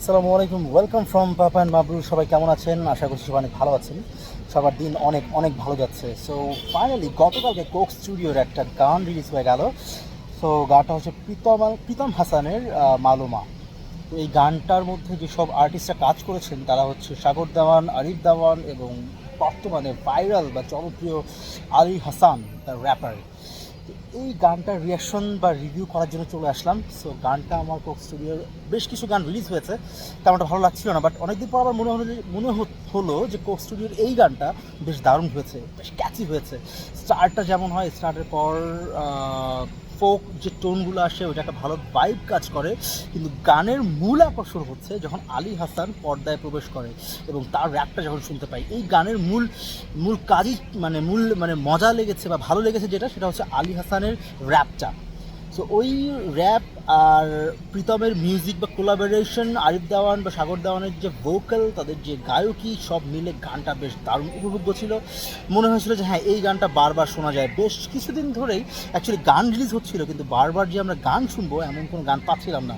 আসসালামু আলাইকুম। Welcome from papa and Mabrur সবাই কেমন আছেন? আশা করছি সবাই অনেক ভালো আছেন। সবার দিন অনেক অনেক ভালো যাচ্ছে। সো ফাইনালি গতকালকে কোক স্টুডিওর একটা গান রিলিজ হয়ে গেল। সো গানটা হচ্ছে প্রীতম প্রীতম হাসানের মালুমা। তো এই গানটার মধ্যে যেসব আর্টিস্টরা কাজ করেছেন, তারা হচ্ছে সাগর দেওয়ান, আরিফ দেওয়ান এবং বর্তমানে ভাইরাল বা জনপ্রিয় আলী হাসান তার র্যাপার এই গানটার রিয়াকশন বা রিভিউ করার জন্য চলে আসলাম। সো গানটা আমার কোক স্টুডিওর বেশ কিছু গান রিলিজ হয়েছে। তেমনটা ভালো লাগছিল না বাট অনেকদিন পর আমার মনে হলো মনে হলো যে কোক স্টুডিওর এই গানটা বেশ দারুণ হয়েছে, বেশ ক্যাচি হয়েছে। স্টার্টটা যেমন হয় স্টার্টের পর ফোক যে টোনগুলো আসে, ওইটা একটা ভালো ভাইব কাজ করে। কিন্তু গানের মূল আকর্ষণ হচ্ছে যখন আলী হাসান পর্দায় প্রবেশ করে এবং তার র্যাপটা যখন শুনতে পাই। এই গানের মূল মূল কাজই মানে মূল মানে মজা লেগেছে বা ভালো লেগেছে যেটা, সেটা হচ্ছে আলী হাসানের র্যাপটা সো ওই র্যাপ আর প্রীতমের মিউজিক বা কোলাবোরেশন আরিফ দেওয়ান বা সাগর দেওয়ানের যে ভোকাল তাদের যে গায়কী, সব মিলে গানটা বেশ দারুণ উপভোগ্য ছিল। মনে হয়েছিল যে হ্যাঁ এই গানটা বারবার শোনা যায়। বেশ কিছুদিন ধরেই অ্যাকচুয়ালি গান রিলিজ হচ্ছিল, কিন্তু বারবার যে আমরা গান শুনব, এমন কোনো গান পাচ্ছিলাম না।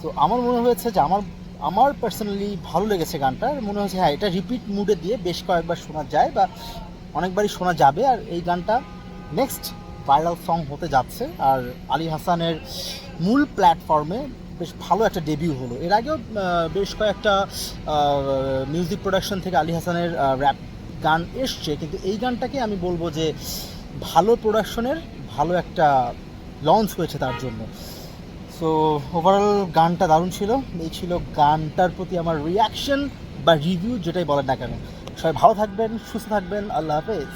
তো আমার মনে হয়েছে যে, আমার আমার পার্সোনালি ভালো লেগেছে গানটা মনে হয়েছে হ্যাঁ এটা রিপিট মুডে দিয়ে বেশ কয়েকবার শোনা যায় বা অনেকবারই শোনা যাবে। আর এই গানটা নেক্সট ভাইরাল সং হতে যাচ্ছে। আর আলী হাসানের মূল প্ল্যাটফর্মে বেশ ভালো একটা ডেবিউ হলো। এর আগেও বেশ কয়েকটা মিউজিক প্রোডাকশন থেকে আলী হাসানের র্যাপ গান এসছে। কিন্তু এই গানটাকে আমি বলব যে ভালো প্রোডাকশনের ভালো একটা লঞ্চ হয়েছে তার জন্য। সো ওভারঅল গানটা দারুণ ছিল। এই ছিল গানটার প্রতি আমার রিয়াকশন বা রিভিউ যেটাই বলেন না কেন। সবাই ভালো থাকবেন, সুস্থ থাকবেন। আল্লাহ হাফেজ।